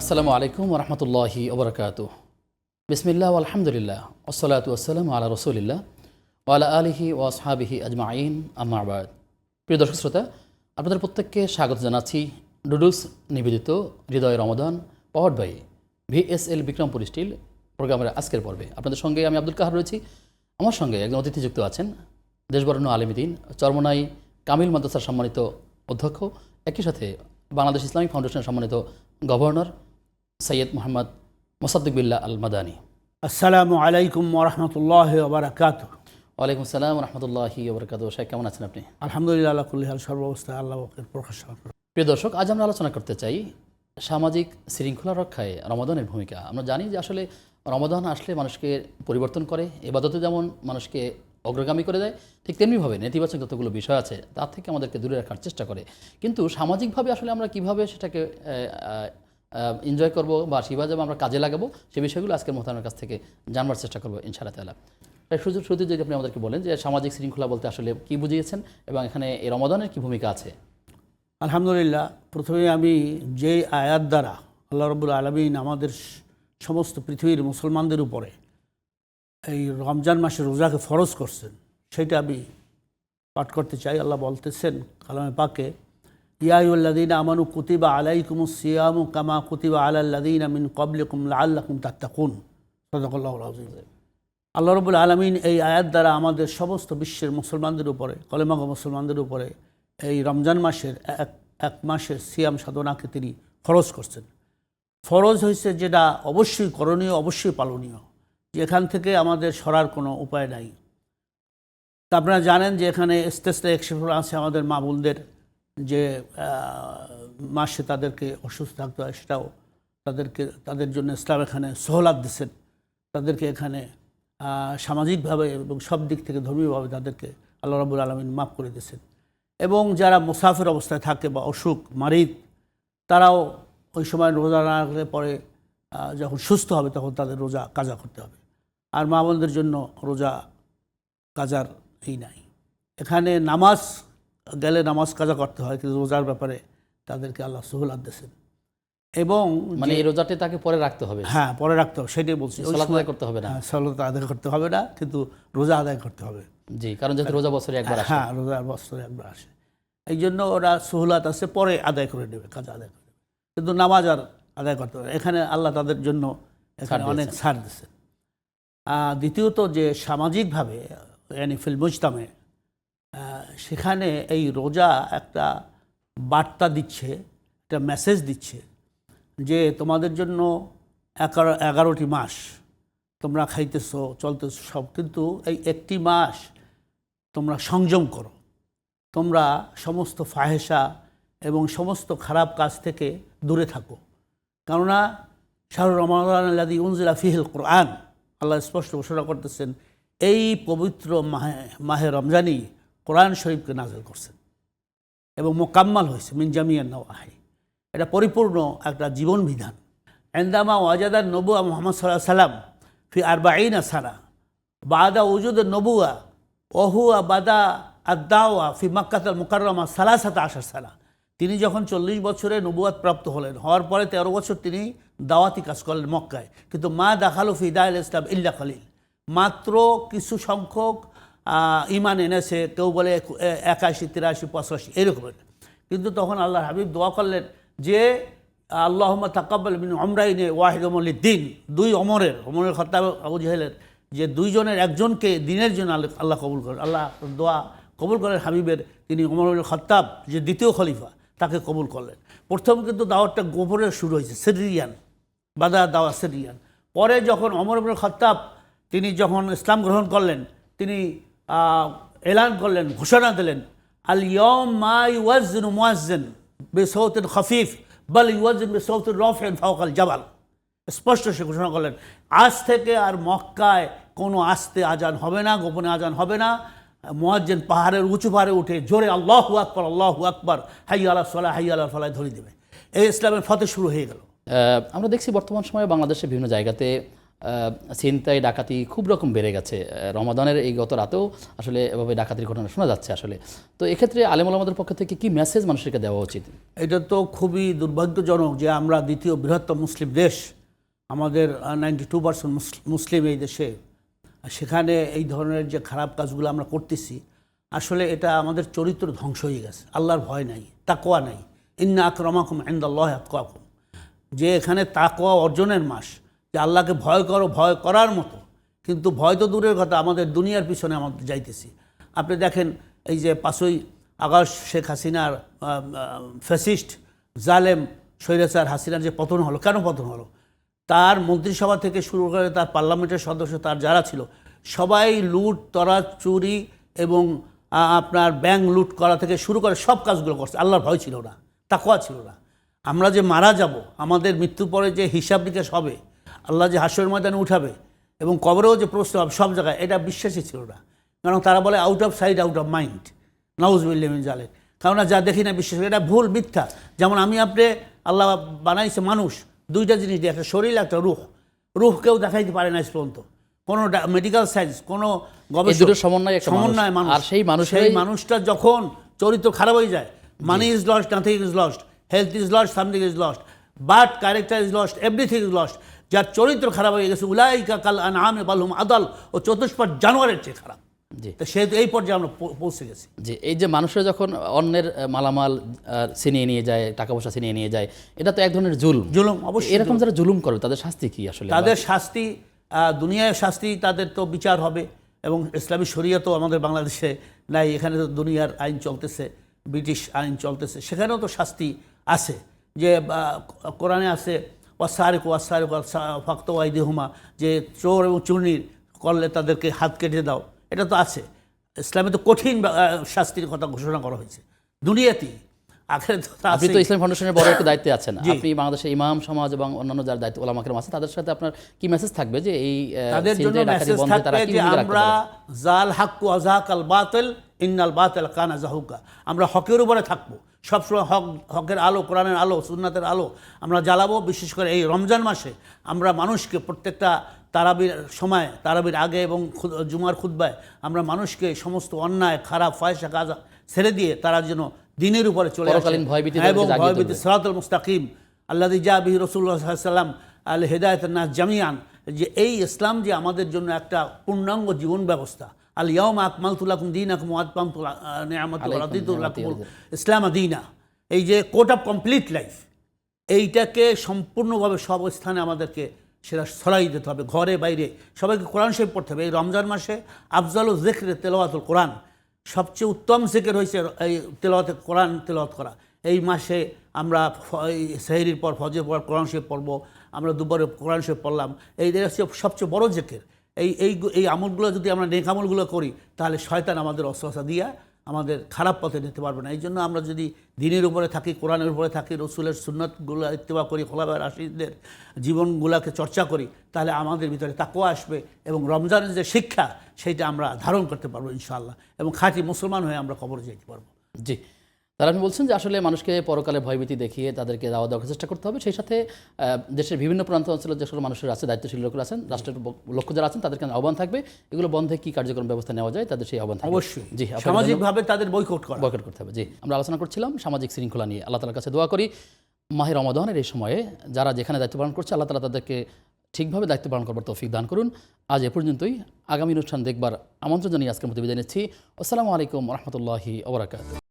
আসসালামু আলাইকুম রহমতুল্লাহি ওবরাকাত বিসমিল্লাহ আলহামদুলিল্লাহ ওসলাত ওসালাম আলা রসুলিল্লাহ ওয়ালা আলিহি ও আসহাবিহি আজমাইন আম্মাবাদ প্রিয় দর্শক শ্রোতা, আপনাদের প্রত্যেককে স্বাগত জানাচ্ছি ডুডুস নিবেদিত হৃদয় Ramadan powered by VSL Bikrampur steel প্রোগ্রামের আজকের পর্বে। আপনাদের সঙ্গে আমি আব্দুল কাহার রয়েছি। আমার সঙ্গে একজন অতিথি যুক্ত আছেন দেশবরণ্য আলমীদিন চরমনাই কামিল মাদ্রাসার সম্মানিত অধ্যক্ষ, একই সাথে বাংলাদেশ ইসলামিক ফাউন্ডেশনের সম্মানিত গভর্নর সৈয়দ মোহাম্মদ মোসাদ্দিক বিল্লাহ আল মাদানী আসসালামু আলাইকুম ওরহমতুল্লাহ ওবরাকাত ওয়ালাইকুম আসসালাম রহমতুল্লাহি ওবরকাত শেখ কেমন আছেন আপনি? আলহামদুলিল্লাহ আল্লাহ কুল্লিহাল সর্বাবস্থায় আল্লাহ প্রকাশ প্রিয় দর্শক আজ আমরা আলোচনা করতে চাই সামাজিক শৃঙ্খলা রক্ষায় রমাদানের ভূমিকা। আমরা জানি যে আসলে রমাদান আসলে মানুষকে পরিবর্তন করে এবাদতে যেমন মানুষকে অগ্রগামী করে দেয়, ঠিক তেমনিভাবে নেতিবাচক যতগুলো বিষয় আছে, তার থেকে আমাদেরকে দূরে রাখার চেষ্টা করে। কিন্তু সামাজিকভাবে আসলে আমরা কীভাবে সেটাকে এনজয় করব বা সেভাবে আমরা কাজে লাগাবো, সে বিষয়গুলো আজকের মোহতানের কাছ থেকে জানবার চেষ্টা করব, ইনশাআল্লাহ তালা সুযোগ শুধু যদি আপনি আমাদেরকে বলেন যে সামাজিক শৃঙ্খলা বলতে আসলে কী বুঝিয়েছেন এবং এখানে এই রমাদানের কী ভূমিকা আছে? আলহামদুলিল্লাহ, প্রথমে আমি যে আয়াত দ্বারা আল্লাহ রবুল আলমিন আমাদের সমস্ত পৃথিবীর মুসলমানদের উপরে এই রমজান মাসে রোজাকে ফরজ করছেন, সেটা আমি পাঠ করতে চাই। আল্লাহ বলতেছেন কালামে পাকে ইয়াউল্লাদিন আমানু কুতিবা আলাইকুম সিয়ামু কামা কুতিবা আলাল্লাদিন আমিন কবলিকুম আল্লাকুম তাত্তাকুন। সদাকল্লাহ আল্লাহ রবুল আলমিন এই আয়াত দ্বারা আমাদের সমস্ত বিশ্বের মুসলমানদের উপরে কলেমাগ মুসলমানদের উপরে এই রমজান মাসের এক এক মাসের সিয়াম সাধনাকে তিনি ফরজ করছেন। ফরজ হয়েছে যেটা অবশ্যই করণীয়, অবশ্যই পালনীয়। যেখান থেকে আমাদের সরার কোনো উপায় নাই। তা আপনারা জানেন যে এখানে স্টেজটা এক্সেপশন আছে আমাদের মা বোনদের যে মাসে তাদেরকে অসুস্থ থাকতে হয় সেটাও তাদেরকে, তাদের জন্য ইসলাম এখানে সহলাদ দিচ্ছেন তাদেরকে এখানে সামাজিকভাবে এবং সব দিক থেকে ধর্মীয়ভাবে তাদেরকে আল্লাহ রাবুল আলমিন মাফ করে দিয়েছেন। এবং যারা মুসাফির অবস্থায় থাকে বা অসুখ, মারিদ, তারাও ওই সময় রোজা না রাখলে পরে যখন সুস্থ হবে তখন তাদের রোজা কাজা করতে হবে। আর মা বোনদের জন্য রোজা কাজার এই নাই। এখানে নামাজ গেলে নামাজ কাজা করতে হয় কিন্তু রোজার ব্যাপারে তাদেরকে আল্লাহ সহুলাদ দিয়েছেন। এবং মানে এই রোজাটি তাকে পরে রাখতে হবে। হ্যাঁ পরে রাখতে হবে সেটাই বলছি। আদায় করতে হবে না। হ্যাঁ সলাত আদায় করতে হবে না কিন্তু রোজা আদায় করতে হবে। জি কারণ যেহেতু রোজা বছরে একবার আসে। হ্যাঁ রোজার বছরে একবার আসে। এই জন্য ওরা সহুলাত আছে পরে আদায় করে নেবে কাজ আদায় করে কিন্তু নামাজ আর আদায় করতে হবে এখানে আল্লাহ তাদের জন্য এখানে অনেক ছাড় দিচ্ছে দ্বিতীয়ত যে সামাজিকভাবে yani ফিল মুজতামে সেখানে এই রোজা একটা বার্তা দিচ্ছে, একটা মেসেজ দিচ্ছে যে তোমাদের জন্য এগারো এগারোটি মাস তোমরা খাইতেছো, চলতেছো সব, কিন্তু এই একটি মাস তোমরা সংযম করো। তোমরা সমস্ত ফাহেসা এবং সমস্ত খারাপ কাজ থেকে দূরে থাকো। কেননা শাহরুর রহমান আল্লাদি উনজিলা ফিহিল কোরআন। আল্লাহ স্পষ্ট ঘোষণা করতেছেন, এই পবিত্র মাহে মাহে রমজানই কোরআন শরীফকে নাজল করছেন এবং মোকাম্মাল হয়েছে মিনজামিয়া নওয়াহি। এটা পরিপূর্ণ একটা জীবন বিধান। এন্দামা ওয়াজাদার নবুয়া মোহাম্মদ সাল্লাহ সাল্লাম ফি আর আরবাইন সানা, বাদা উজুদ নবুয়া ওহুয়া বাদা আদাওয়া ফি মাক্কাতাল মুকাররমা সালাসাতা আসার সালা তিনি যখন চল্লিশ বছরে নবুয়াত প্রাপ্ত হলেন, হওয়ার পরে তেরো বছর তিনি দাওয়াতি কাজ করলেন মক্কায়। কিন্তু মা দাখালু ফি দায়ল ইসলাম ইল্লা খলিল। মাত্র কিছু সংখ্যক ইমান এনেছে, কেউ বলে একাশি, তিরাশি, পঁচাশি এরকমের কিন্তু তখন আল্লাহ হাবিব দোয়া করলেন যে আল্লাহ তাকাব্বাল বিন অমরাইনে ওয়াহিদ দিন দুই অমরের অমরের আবু জাহেলের, যে দুইজনের একজনকে দিনের জন্য আল্লাহ কবুল করেন। আল্লাহ দোয়া কবুল করেন হাবিবের। তিনি অমর খত্তাব, যে দ্বিতীয় খলিফা। তাকে কবুল করলেন। প্রথম কিন্তু দাওয়াতটা গোবরে শুরু হয়েছে, সিরিয়ান। বাদা দাওয়া সিরিয়ান। পরে যখন অমর ইবনুল খত্তাব, তিনি যখন ইসলাম গ্রহণ করলেন, তিনি এলান করলেন, ঘোষণা দিলেন, আল ইয়ম মা ইউয়াজিন মুয়াজ্জিন বেসৌতিন খফিফ, বল ইউয়াজিন বেসৌতিন রফেন ফাওকাল জাবাল। স্পষ্ট সে ঘোষণা করলেন, আজ থেকে আর মক্কায় কোনো আস্তে আজান হবে না, গোপনে আজান হবে না। মোয়াজ্জেন পাহাড়ের উঁচু পাহাড়ে উঠে জোরে আল্লাহ আকবর আল্লাহ আকবর হাই আল্লাহ সাল্লাহ হাই আল্লাহ ফালায় ধরে দেবে এই ইসলামের ফতে শুরু হয়ে গেল। আমরা দেখছি বর্তমান সময়ে বাংলাদেশের বিভিন্ন জায়গাতে ছিনতাই ডাকাতি খুব রকম বেড়ে গেছে। রমাদানের এই গত রাতেও আসলে এভাবে ডাকাতির ঘটনা শোনা যাচ্ছে আসলে। তো এক্ষেত্রে আলেমুল আমাদের পক্ষ থেকে কি মেসেজ মানুষকে দেওয়া উচিত? এটা তো খুবই দুর্ভাগ্যজনক যে আমরা দ্বিতীয় বৃহত্তম মুসলিম দেশ আমাদের নাইনটি টু পার্সেন্ট মুসলিম এই দেশে সেখানে এই ধরনের যে খারাপ কাজগুলো আমরা করতেছি, আসলে এটা আমাদের চরিত্র ধ্বংস হয়ে গেছে। আল্লাহর ভয় নাই তাকোয়া নাই। ইন্না আকরমাকুম ইন্দাল্লাহ আতকাকুম। যে এখানে তাকোয়া অর্জনের মাস, যে আল্লাহকে ভয় করো, ভয় করার মতো। কিন্তু ভয় তো দূরের কথা, আমাদের দুনিয়ার পিছনে আমাদের যাইতেছি। আপনি দেখেন, এই যে পাঁচই আগস্ট শেখ হাসিনার ফ্যাসিস্ট জালেম স্বৈরাচার হাসিনার যে পতন হলো, কেন পতন হলো? তার মন্ত্রিসভা থেকে শুরু করে তার পার্লামেন্টের সদস্য, তার যারা ছিল, সবাই লুট তরা চুরি এবং আপনার ব্যাংক লুট করা থেকে শুরু করে সব কাজগুলো করছে। আল্লাহর ভয় ছিল না তাকোয়া ছিল না। আমরা যে মারা যাব, আমাদের মৃত্যুর পরে যে হিসাব নিকাশ হবে, আল্লাহ যে হাস্যের ময়দানে উঠাবে এবং কবরেও যে প্রশ্ন হবে, সব জায়গায়, এটা বিশ্বাসই ছিল না। কারণ তারা বলে out of sight out of mind নাউজবিল্লামিন জালে কারণ যা দেখি না বিশ্বাস এটা ভুল মিথ্যা। যেমন আমি আপনি, আল্লাহ বানাইছে মানুষ দুইটা জিনিস দিয়ে একটা শরীর একটা রুহ। রুহ কেউ দেখাইতে পারে না পর্যন্ত। কোনো মেডিকেল সায়েন্স কোনো গবেষণা সমন্বয় সমন্বয় মানুষ। আর সেই মানুষেরই- সেই মানুষটা যখন চরিত্র খারাপ হয়ে যায় money is lost nothing is lost health is lost something is lost but character is lost everything is lost যার চরিত্র খারাপ হয়ে গেছে উলাইকা কাল আনআমে বালহুম আদাল ও চতুষ্পদ জানোয়ারের চেয়ে খারাপ। সেহেতু এই পর্যায়ে আমরা পৌঁছে গেছি। যে এই যে মানুষরা যখন অন্যের মালামাল ছিনিয়ে নিয়ে যায় টাকা পয়সা ছিনিয়ে নিয়ে যায় এটা তো এক ধরনের জুলুম। জুলুম অবশ্যই এরকম যারা জুলুম করে তাদের শাস্তি কি আসলে? তাদের শাস্তি দুনিয়ায় শাস্তি তাদের তো বিচার হবে এবং ইসলামী শরিয়া তো আমাদের বাংলাদেশে নাই এখানে তো দুনিয়ার আইন চলতেছে ব্রিটিশ আইন চলতেছে সেখানেও তো শাস্তি আছে। যে কোরআনে আছে ওয়াসারিক ওয়াসারিক ফাক্ত ওয়াইদিহুমা যে চোর এবং চুর্নির করলে তাদেরকে হাত কেটে দাও এটা তো আছে। ইসলামে তো কঠিন শাস্তির কথা ঘোষণা করা হয়েছে। দুনিয়াতেই আপনি তো ইসলাম ফাউন্ডেশনের বড় একটা দায়িত্বে আছেন। আপনি বাংলাদেশের ইমাম সমাজ এবং অন্যান্য যার দায়িত্ব ওলামাকের আছে তাদের সাথে আপনার কি মেসেজ থাকবে যে এই তাদের জন্য মেসেজ থাকবে যে আমরা জাল হাক্কু আজাক আল বাতিল ইন্নাল বাতিল কানা জাহুকা। আমরা হকের উপরে থাকব। সবসময় হক হকের আলো কোরআনের আলো সুন্নাতের আলো আমরা জ্বালাবো বিশেষ করে এই রমজান মাসে আমরা মানুষকে প্রত্যেকটা তারাবির সময় তারাবির আগে এবং জুমার খুদ্বায় আমরা মানুষকে সমস্ত অন্যায় খারাপ ফয়সা কাজ ছেড়ে দিয়ে তারা যেন দিনের উপরে চলে এবং ভয়ভীতি। সিরাতুল মুস্তাকিম আল্লাহ জা বিহি রসুল্লাহ সাল্লাম আল হেদায়ত নাস জামিয়ান যে এই ইসলাম যে আমাদের জন্য একটা পূর্ণাঙ্গ জীবন ব্যবস্থা আল ইয়ম আকমাল তুলাকুম দিন আকুম আতপাম আলাইকুম ইসলাম আদিনা এই যে কোট অফ কমপ্লিট লাইফ এইটাকে সম্পূর্ণভাবে সব স্থানে আমাদেরকে সেটা ছড়াই দিতে হবে ঘরে বাইরে। সবাইকে কোরআন শরীফ পড়তে হবে। এই রমজান মাসে আফজাল ও জেখরে তেলাওয়াতুল কোরআন। সবচেয়ে উত্তম জেকের হয়েছে এই তেলাওয়াতে কোরআন তেলাওয়াত করা। এই মাসে আমরা সেহরির পর ফজের পর কোরআন শরীফ পড়ব। আমরা দুপুরে কোরআন শরীফ পড়লাম। এই হচ্ছে সবচেয়ে বড় জেকের। এই এই এই আমলগুলো যদি আমরা নেক আমলগুলো করি, তাহলে শয়তান আমাদের অস্ত্রশা দিয়া আমাদের খারাপ পথে নিতে পারবে না। এই জন্য আমরা যদি দিনের উপরে থাকি, কোরআনের উপরে থাকি, রসুলের সুন্নতগুলো ইত্তেবা করি খোলাবার রাশিদের জীবনগুলোকে চর্চা করি, তাহলে আমাদের ভিতরে তাকুয়া আসবে এবং রমজানের যে শিক্ষা সেইটা আমরা ধারণ করতে পারব ইনশাআল্লাহ এবং খাঁটি মুসলমান হয়ে আমরা কবরে যেতে পারব। জি। তারা আপনি বলছেন যে আসলে মানুষকে পরকালে ভয়ভীতি দেখিয়ে তাদেরকে দাওয়া দেওয়ার চেষ্টা করতে হবে। সেই সাথে দেশের বিভিন্ন প্রান্ত অঞ্চলের যে সকল মানুষের আছে দায়িত্বশীল লোকরা আছেন রাষ্ট্রের লক্ষ্য যারা আছেন তাদেরকে আহ্বান থাকবে। এগুলো বন্ধে কি কার্যক্রম ব্যবস্থা নেওয়া যায় তাদের সেই আহ্বান থাকবে। অবশ্যই। জি সামাজিকভাবে তাদের বৈকট করা। বয়কট করতে হবে জি। আমরা আলোচনা করছিলাম সামাজিক শৃঙ্খলা নিয়ে। আল্লাহ তালার কাছে দোয়া করি মাহের রমাদানের এই সময়ে যারা যেখানে দায়িত্ব পালন করছে আল্লাহ তালা তাদেরকে ঠিকভাবে দায়িত্ব পালন করবার তৌফিক দান করুন। আজ এ পর্যন্তই। আগামী অনুষ্ঠান দেখবার আমন্ত্রণ জানিয়ে আজকের মতো বিদায় নিচ্ছি। আসসালামু আলাইকুম রহমতুল্লাহি ওবরাকাত